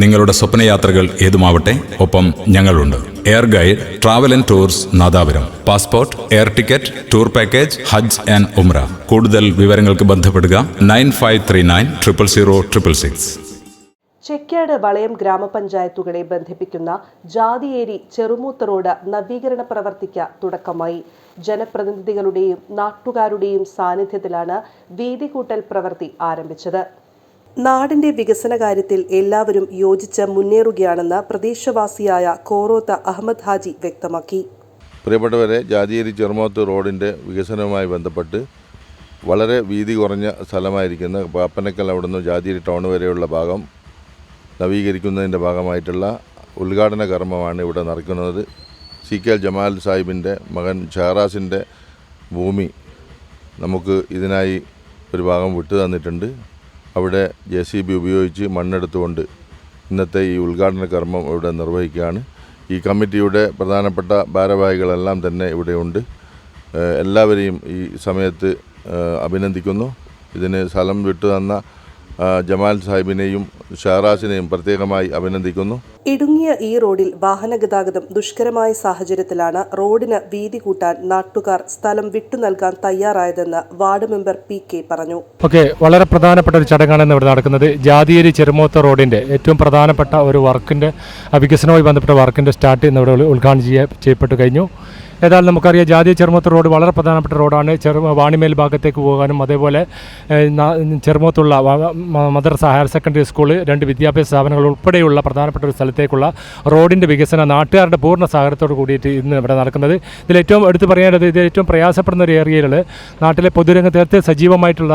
നിങ്ങളുടെ സ്വപ്നയാത്രകൾ ഏതുമാവട്ടെ ഒപ്പം ഞങ്ങളുണ്ട്. Air guide travel and tours Nadapuram. Passport air ticket tour package Hajj and ഉംറ കൂടുതൽ വിവരങ്ങൾക്ക് ബന്ധപ്പെടുക nine five three nine triple zero triple six. Chekyad Valayam ഗ്രാമപഞ്ചായത്തുകളെ ബന്ധിപ്പിക്കുന്ന ജാതിയേരി ചെറുമൂത്ത് റോഡ് നവീകരണ പ്രവർത്തിക്ക് തുടക്കമായി. ജനപ്രതിനിധികളുടെയും നാട്ടുകാരുടെയും സാന്നിധ്യത്തിലാണ് വീതി കൂട്ടൽ പ്രവൃത്തി ആരംഭിച്ചത്. നാടിന്റെ വികസന കാര്യത്തിൽ എല്ലാവരും യോജിച്ച് മുന്നേറുകയാണെന്ന് പ്രദേശവാസിയായ കോറോത്ത അഹമ്മദ് ഹാജി വ്യക്തമാക്കി. പ്രിയപ്പെട്ടവരെ ജാതിയേരി ചെറുമോത്ത് റോഡിന്റെ വികസനവുമായി ബന്ധപ്പെട്ട് വളരെ വീതി കുറഞ്ഞ സ്ഥലമായിരിക്കുന്ന പാപ്പനക്കൽ അവിടുന്ന് ജാതിയേരി ടൗൺ വരെയുള്ള ഭാഗം നവീകരിക്കുന്നതിന്റെ ഭാഗമായിട്ടുള്ള ഉദ്ഘാടന കർമ്മമാണ് ഇവിടെ നടക്കുന്നത്. സി കെ ജമാൽ സാഹിബിന്റെ മകൻ ഷഹറാസിന്റെ ഭൂമി നമുക്ക് ഇതിനായി ഒരു ഭാഗം വിട്ടു തന്നിട്ടുണ്ട് അവിടെ ജെ സി ബി ഉപയോഗിച്ച് മണ്ണെടുത്തുകൊണ്ട് ഇന്നത്തെ ഈ ഉദ്ഘാടന കർമ്മം ഇവിടെ നിർവഹിക്കുകയാണ്. ഈ കമ്മിറ്റിയുടെ പ്രധാനപ്പെട്ട ഭാരവാഹികളെല്ലാം തന്നെ ഇവിടെയുണ്ട് എല്ലാവരെയും ഈ സമയത്ത് അഭിനന്ദിക്കുന്നു. ഇതിന് സ്ഥലം വിട്ടു തന്ന ജമാൽ സാഹിബിനെയും ഷഹറാസിനെയും പ്രത്യേകമായി അഭിനന്ദിക്കുന്നു. ഇടുങ്ങിയ ഈ റോഡിൽ വാഹനഗതാഗതം ദുഷ്കരമായ സാഹചര്യത്തിലാണ് റോഡിന് വീതി കൂട്ടാൻ നാട്ടുകാർ സ്ഥലം വിട്ടു നൽകാൻ തയ്യാറായതെന്ന് വാർഡ് മെമ്പർ പി കെ പറഞ്ഞു. ഓക്കെ വളരെ പ്രധാനപ്പെട്ട ഒരു ചടങ്ങാണ് ഇന്ന് ഇവിടെ നടക്കുന്നത്. ജാതിയേരി ചെറുമൂത്ത റോഡിന്റെ ഏറ്റവും പ്രധാനപ്പെട്ട ഒരു വർക്കിന്റെ വികസനവുമായി ബന്ധപ്പെട്ട വർക്കിന്റെ സ്റ്റാർട്ട് ഇന്ന് ഇവിടെ ഉദ്ഘാടനം ചെയ്യപ്പെട്ടു കഴിഞ്ഞു. ഏതായാലും നമുക്കറിയാം ജാതി ചെറുമത്ത് റോഡ് വളരെ പ്രധാനപ്പെട്ട റോഡാണ്. ചെറു വാണിമേൽ ഭാഗത്തേക്ക് പോകാനും അതേപോലെ ചെറുമത്തുള്ള മദർസ ഹയർ സെക്കൻഡറി സ്കൂൾ രണ്ട് വിദ്യാഭ്യാസ സ്ഥാപനങ്ങൾ ഉൾപ്പെടെയുള്ള പ്രധാനപ്പെട്ട ഒരു സ്ഥലത്തേക്കുള്ള റോഡിന്റെ വികസനം നാട്ടുകാരുടെ പൂർണ സഹകരണത്തോട് കൂടിയിട്ട് ഇന്ന് ഇവിടെ നടക്കുന്നത്. ഇതിൽ ഏറ്റവും എടുത്തു പറയേണ്ടത് ഇത് ഏറ്റവും പ്രയാസപ്പെടുന്ന ഒരു ഏരിയയിൽ നാട്ടിലെ പൊതുരംഗത്ത് ഏറ്റവും സജീവമായിട്ടുള്ള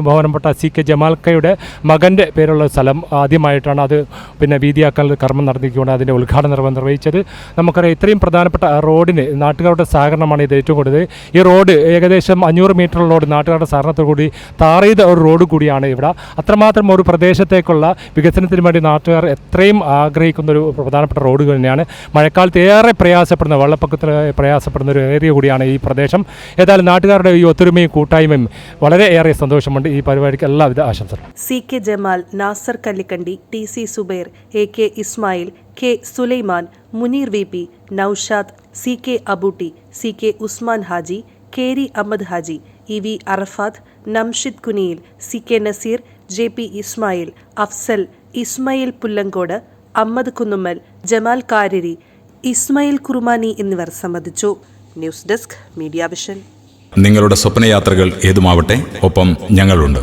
ഭവനപ്പെട്ട സി കെ ജമാൽക്കയുടെ മകന്റെ പേരുള്ള സ്ഥലം ആദ്യമായിട്ടാണ് അത് പിന്നെ വീതിയാക്കാൻ കർമ്മം നടത്തിക്കൊണ്ട് അതിന്റെ ഉദ്ഘാടനം നിർവ- നിർവഹിച്ചത്. നമുക്കറിയാം ഇത്രയും പ്രധാനപ്പെട്ട റോഡിന് നാട്ടുകാരുടെ സഹകരണമാണ് ഇത് ഏറ്റവും കൂടുതൽ. ഈ റോഡ് ഏകദേശം അഞ്ഞൂറ് മീറ്റർ റോഡ് നാട്ടുകാരുടെ സഹകരണത്തോടു കൂടി ചെയ്ത ഒരു റോഡ് കൂടിയാണ് ഇവിടെ. അത്രമാത്രം ഒരു പ്രദേശത്തേക്കുള്ള വികസനത്തിന് വേണ്ടി നാട്ടുകാർ എത്രയും ആഗ്രഹിക്കുന്ന ഒരു പ്രധാനപ്പെട്ട റോഡ് തന്നെയാണ്. മഴക്കാലത്ത് ഏറെ പ്രയാസപ്പെടുന്ന വെള്ളപ്പൊക്കത്തിൽ പ്രയാസപ്പെടുന്ന ഒരു ഏരിയ കൂടിയാണ് ഈ പ്രദേശം. ഏതായാലും നാട്ടുകാരുടെ ഈ ഒത്തൊരുമയും കൂട്ടായ്മയും വളരെ ഏറെ സന്തോഷമുണ്ട്. ഈ പരിപാടിക്ക് എല്ലാവിധ ആശംസകളും. C K Jamal Nasar Kallikandi T C Subair A K Ismail K Sulaiman Muneer V P Noushad C K Abootty C K Usman Haji Keri Ahammed Haji E V Arafath Namshid Kuniyil C K Naseer J P Ismail Afsal Ismail Pullankode Ahammed Kunnummal Jamal Karari Ismail Kurmani എന്നിവർ സംബന്ധിച്ചു. News desk media vision. നിങ്ങളുടെ സ്വപ്നയാത്രകൾ ഏതുമാവട്ടെ? ഒപ്പം ഞങ്ങളുണ്ട്.